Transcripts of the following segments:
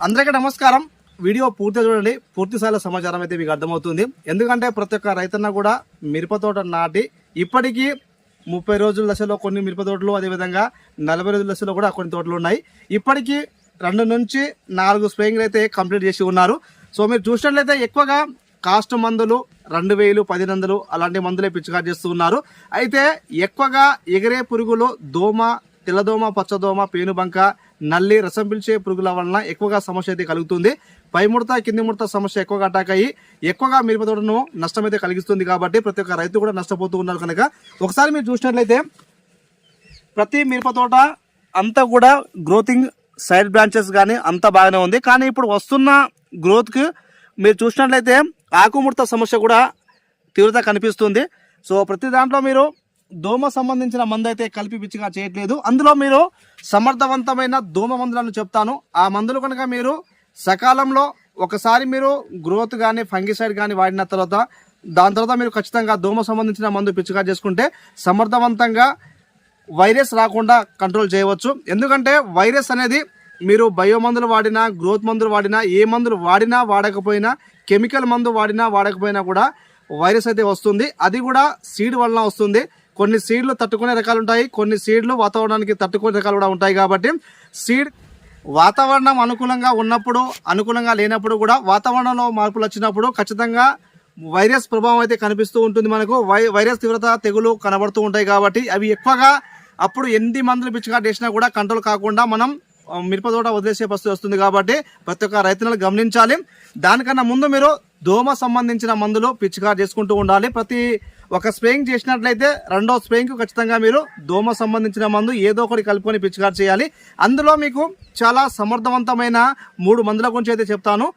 అందరికీ నమస్కారం. వీడియో పూర్తిగా చూడండి. పూర్తి స్థాయిలో సమాచారం అయితే మీకు అర్థమవుతుంది. ఎందుకంటే ప్రతి ఒక్క రైతన్న కూడా మిరప తోట నాటి ఇప్పటికీ ముప్పై రోజుల దశలో కొన్ని మిరప తోటలు అదేవిధంగా నలభై రోజుల దశలో కూడా కొన్ని తోటలు ఉన్నాయి. ఇప్పటికీ రెండు నుంచి నాలుగు స్ప్రేయింగ్లు అయితే కంప్లీట్ చేసి ఉన్నారు. సో మీరు చూసినట్లయితే ఎక్కువగా కాస్ట్ మందులు రెండు వేలు పది వందలు అలాంటి మందులే పిచికారి చేస్తూ ఉన్నారు. అయితే ఎక్కువగా ఎగిరే పురుగులు దోమ తెల్లదోమ పచ్చదోమ పేనుబంక నల్లి రసం పిలిచే పురుగుల వలన ఎక్కువగా సమస్య అయితే కలుగుతుంది. పై ముడత కింది ముడత సమస్య ఎక్కువగా అటాక్ అయ్యి ఎక్కువగా మిరప తోటను నష్టం అయితే కలిగిస్తుంది కాబట్టి ప్రతి ఒక్క రైతు కూడా నష్టపోతూ ఉన్నారు కనుక. ఒకసారి మీరు చూసినట్లయితే ప్రతి మిరప తోట అంతా కూడా గ్రోతింగ్ సైడ్ బ్రాంచెస్ కానీ అంతా బాగానే ఉంది. కానీ ఇప్పుడు వస్తున్న గ్రోత్కి మీరు చూసినట్లయితే ఆకుముడత సమస్య కూడా తీవ్రత కనిపిస్తుంది. సో ప్రతి దాంట్లో మీరు దోమ సంబంధించిన మందు అయితే కలిపి పిచ్చిగా చేయట్లేదు. అందులో మీరు సమర్థవంతమైన దోమ మందులను చెప్తాను. ఆ మందులు కనుక మీరు సకాలంలో ఒకసారి మీరు గ్రోత్ కానీ ఫంగిసైడ్ కానీ వాడిన తర్వాత దాని తర్వాత మీరు ఖచ్చితంగా దోమ సంబంధించిన మందు పిచ్చిగా చేసుకుంటే సమర్థవంతంగా వైరస్ రాకుండా కంట్రోల్ చేయవచ్చు. ఎందుకంటే వైరస్ అనేది మీరు బయో మందులు వాడినా గ్రోత్ మందులు వాడినా ఏ మందులు వాడినా వాడకపోయినా కెమికల్ మందు వాడినా వాడకపోయినా కూడా వైరస్ అయితే వస్తుంది. అది కూడా సీడ్ వలన వస్తుంది. కొన్ని సీడ్లు తట్టుకునే రకాలు ఉంటాయి కొన్ని సీడ్లు వాతావరణానికి తట్టుకునే రకాలు కూడా ఉంటాయి కాబట్టి సీడ్ వాతావరణం అనుకూలంగా ఉన్నప్పుడు అనుకూలంగా లేనప్పుడు కూడా వాతావరణంలో మార్పులు వచ్చినప్పుడు ఖచ్చితంగా వైరస్ ప్రభావం అయితే కనిపిస్తూ ఉంటుంది మనకు. వై వైరస్ తీవ్రత తెగులు కనబడుతూ ఉంటాయి కాబట్టి అవి ఎక్కువగా అప్పుడు ఎన్ని మందులు పిచ్చికాటు వేసినా కూడా కంట్రోల్ కాకుండా మనం మిరప తోట వదిలేసే పరిస్థితి వస్తుంది కాబట్టి ప్రతి ఒక్క రైతులను గమనించాలి. దానికన్నా ముందు మీరు దోమ సంబంధించిన మందులు పిచికారు చేసుకుంటూ ఉండాలి. ప్రతి ఒక స్ప్రేయింగ్ చేసినట్లయితే రెండో స్ప్రేయింగ్ ఖచ్చితంగా మీరు దోమ సంబంధించిన మందు ఏదో ఒకటి కలుపుకొని పిచికారు చేయాలి. అందులో మీకు చాలా సమర్థవంతమైన మూడు మందుల గురించి అయితే చెప్తాను.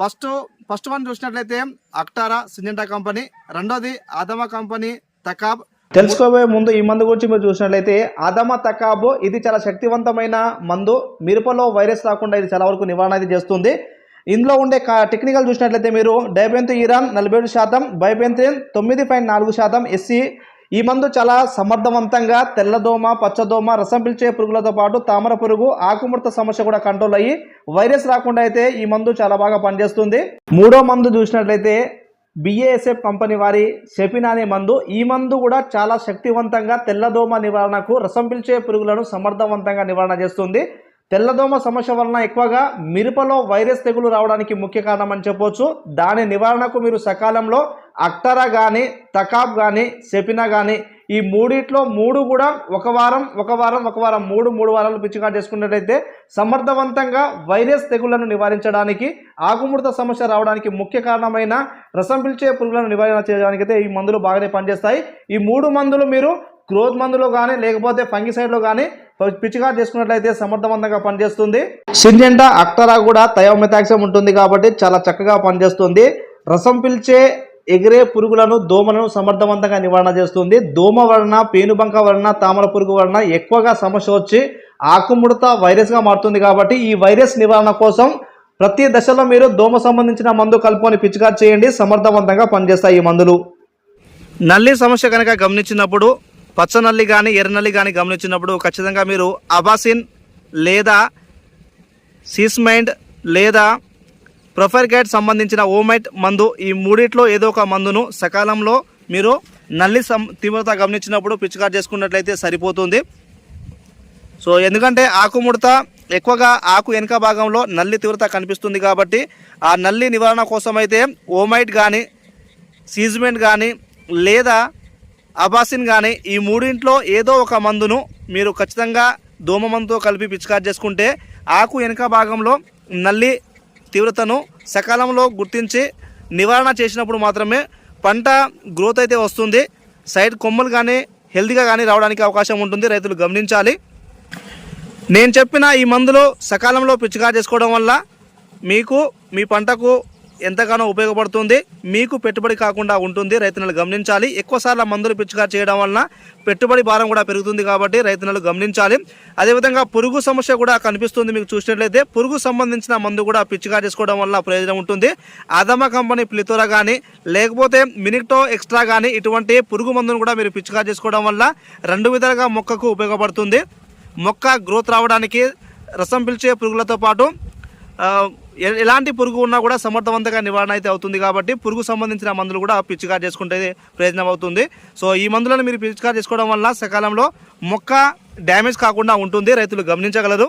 ఫస్ట్ ఫస్ట్ వన్ చూసినట్లయితే అక్టారా సింజెంటా కంపెనీ రెండోది ఆదమా కంపెనీ తకాబ్. తెలుసుకోబోయే ముందు ఈ మందు గురించి మీరు చూసినట్లయితే ఆదమ తకాబ్ ఇది చాలా శక్తివంతమైన మందు. మిరపలో వైరస్ రాకుండా ఇది చాలా వరకు నివారణ అయితే చేస్తుంది. ఇందులో ఉండే కా- టెక్నికల్ చూసినట్లయితే మీరు డైబెంత్ ఇరాన్ నలభై ఏడు శాతం బైబెంత్రిన్ తొమ్మిది పాయింట్ నాలుగు శాతం ఎస్సీ. ఈ మందు చాలా సమర్థవంతంగా తెల్లదోమ పచ్చదోమ రసం పిలిచే పురుగులతో పాటు తామర పురుగు ఆకుముడత సమస్య కూడా కంట్రోల్ అయ్యి వైరస్ రాకుండా అయితే ఈ మందు చాలా బాగా పనిచేస్తుంది. మూడో మందు చూసినట్లయితే బిఏఎస్ఎఫ్ కంపెనీ వారి షెపిన్ అనే మందు. ఈ మందు కూడా చాలా శక్తివంతంగా తెల్లదోమ నివారణకు రసం పిలిచే పురుగులను సమర్థవంతంగా నివారణ చేస్తుంది. తెల్లదోమ సమస్య వలన ఎక్కువగా మిరపలో వైరస్ తెగులు రావడానికి ముఖ్య కారణం అని చెప్పొచ్చు. దాని నివారణకు మీరు సకాలంలో అక్టరా కానీ తకాబ్ కానీ సెపినా కానీ ఈ మూడిట్లో మూడు కూడా ఒక వారం ఒక వారం ఒక వారం మూడు మూడు వారాలు పిచ్చిగా చేసుకున్నట్టయితే సమర్థవంతంగా వైరస్ తెగుళ్ళను నివారించడానికి ఆకుముడత సమస్య రావడానికి ముఖ్య కారణమైన రసం పిలిచే పురుగులను నివారణ చేయడానికి అయితే ఈ మందులు బాగానే పనిచేస్తాయి. ఈ మూడు మందులు మీరు క్రోత్ మందులో కానీ లేకపోతే ఫంగిసైడ్లో కానీ పిచ్చిగా చేసుకున్నట్లయితే సమర్థవంతంగా పనిచేస్తుంది. సింజెంటా అక్టరా కూడా థయోమెథాక్సం ఉంటుంది కాబట్టి చాలా చక్కగా పనిచేస్తుంది. రసం పిలిచే ఎగిరే పురుగులను దోమలను సమర్థవంతంగా నివారణ చేస్తుంది. దోమ వలన పేనుబంక వలన తామర పురుగు వలన ఎక్కువగా సమస్య వచ్చి ఆకుముడత వైరస్గా మారుతుంది కాబట్టి ఈ వైరస్ నివారణ కోసం ప్రతి దశలో మీరు దోమ సంబంధించిన మందు కలుపుకొని పిచికారి చేయండి. సమర్థవంతంగా పనిచేస్తాయి ఈ మందులు. నల్లి సమస్య కనుక గమనించినప్పుడు పచ్చ నల్లి కానీ ఎర్ర నల్లి కానీ గమనించినప్పుడు ఖచ్చితంగా మీరు అబాసిన్ లేదా సీస్మైండ్ లేదా ప్రొఫైర్గైడ్ సంబంధించిన ఓమైట్ మందు ఈ మూడిట్లో ఏదో ఒక మందును సకాలంలో మీరు నల్లి సం తీవ్రత గమనించినప్పుడు పిచికారి చేసుకున్నట్లయితే సరిపోతుంది. సో ఎందుకంటే ఆకుముడత ఎక్కువగా ఆకు వెనుక భాగంలో నల్లి తీవ్రత కనిపిస్తుంది కాబట్టి ఆ నల్లి నివారణ కోసం అయితే ఓమైట్ కానీ సీజ్మెంట్ కానీ లేదా అబాసిన్ కానీ ఈ మూడింట్లో ఏదో ఒక మందును మీరు ఖచ్చితంగా దోమమంతో కలిపి పిచికారి చేసుకుంటే ఆకు వెనుక భాగంలో నల్లి తీవ్రతను సకాలంలో గుర్తించి నివారణ చేసినప్పుడు మాత్రమే పంట గ్రోత్ అయితే వస్తుంది. సైడ్ కొమ్మలు కానీ హెల్తీగా కానీ రావడానికి అవకాశం ఉంటుంది. రైతులు గమనించాలి. నేను చెప్పిన ఈ మందులు సకాలంలో పిచికారి చేసుకోవడం వల్ల మీకు మీ పంటకు ఎంతగానో ఉపయోగపడుతుంది. మీకు పెట్టుబడి కాకుండా ఉంటుంది. రైతులను గమనించాలి. ఎక్కువసార్లు మందులు పిచికారి చేయడం వలన పెట్టుబడి భారం కూడా పెరుగుతుంది కాబట్టి రైతులను గమనించాలి. అదేవిధంగా పురుగు సమస్య కూడా కనిపిస్తుంది మీకు చూసినట్లయితే. పురుగు సంబంధించిన మందు కూడా పిచ్చుగా చేసుకోవడం వల్ల ప్రయోజనం ఉంటుంది. అదమ కంపెనీ ప్లితోరా కానీ లేకపోతే మినిక్టో ఎక్స్ట్రా కానీ ఇటువంటి పురుగు మందును కూడా మీరు పిచికారి చేసుకోవడం వల్ల రెండు విధాలుగా మొక్కకు ఉపయోగపడుతుంది. మొక్క గ్రోత్ రావడానికి రసం పిలిచే పురుగులతో పాటు ఎలాంటి పురుగు ఉన్నా కూడా సమర్థవంతంగా నివారణ అయితే అవుతుంది కాబట్టి పురుగు సంబంధించిన మందులు కూడా పిచ్చికారు చేసుకుంటే ప్రయోజనం అవుతుంది. సో ఈ మందులను మీరు పిచికారి చేసుకోవడం వల్ల సకాలంలో మొక్క డ్యామేజ్ కాకుండా ఉంటుంది. రైతులు గమనించగలరు.